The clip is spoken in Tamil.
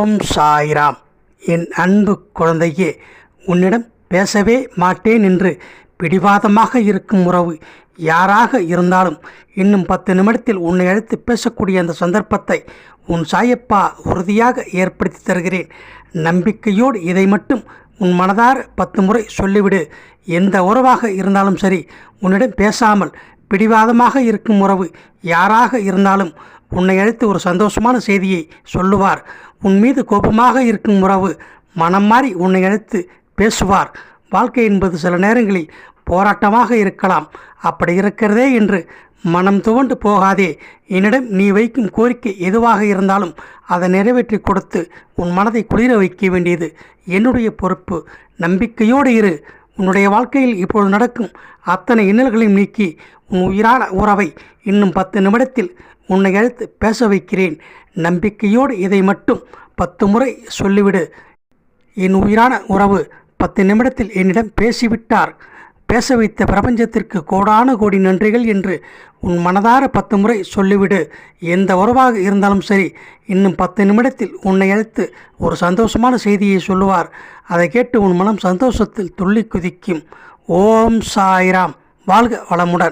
ஓம் சாய்ராம் என் அன்பு குழந்தையே உன்னிடம் பேசவே மாட்டேன் என்று பிடிவாதமாக இருக்கும் உறவு யாராக இருந்தாலும் இன்னும் பத்து நிமிடத்தில் உன்னை அழைத்து பேசக்கூடிய அந்த சந்தர்ப்பத்தை உன் சாயப்பா உறுதியாக ஏற்படுத்தி தருகிறேன். நம்பிக்கையோடு இதை மட்டும் உன் மனதார பத்து முறை சொல்லிவிடு. எந்த உறவாக இருந்தாலும் சரி உன்னிடம் பேசாமல் பிடிவாதமாக இருக்கும் உறவு யாராக இருந்தாலும் உன்னை அழைத்து ஒரு சந்தோஷமான செய்தியை சொல்லுவார். உன் மீது கோபமாக இருக்கும் உறவு மனம் மாறி உன்னை அழைத்து பேசுவார். வாழ்க்கை என்பது சில நேரங்களில் போராட்டமாக இருக்கலாம். அப்படி இருக்கிறதே என்று மனம் துவண்டு போகாதே. என்னிடம் நீ வைக்கும் கோரிக்கை எதுவாக இருந்தாலும் அதை நிறைவேற்றி கொடுத்து உன் மனதை குளிர வைக்க வேண்டியது என்னுடைய பொறுப்பு. நம்பிக்கையோடு இரு. உன்னுடைய வாழ்க்கையில் இப்பொழுது நடக்கும் அத்தனை இன்னல்களையும் நீக்கி உன் உயிரான உறவை இன்னும் பத்து நிமிடத்தில் உன்னை அழைத்து பேச வைக்கிறேன். நம்பிக்கையோடு இதை மட்டும் பத்து முறை சொல்லிவிடு. என் உயிரான உறவு பத்து நிமிடத்தில் என்னிடம் பேசிவிட்டார். பேச வைத்த பிரபஞ்சத்திற்கு கோடான கோடி நன்றிகள் என்று உன் மனதார பத்து முறை சொல்லிவிடு. எந்த உறவாக இருந்தாலும் சரி இன்னும் பத்து நிமிடத்தில் உன்னை அழைத்து ஒரு சந்தோஷமான செய்தியை சொல்லுவார். அதை கேட்டு உன் மனம் சந்தோஷத்தில் துள்ளி குதிக்கும். ஓம் சாய்ராம். வாழ்க வளமுடன்.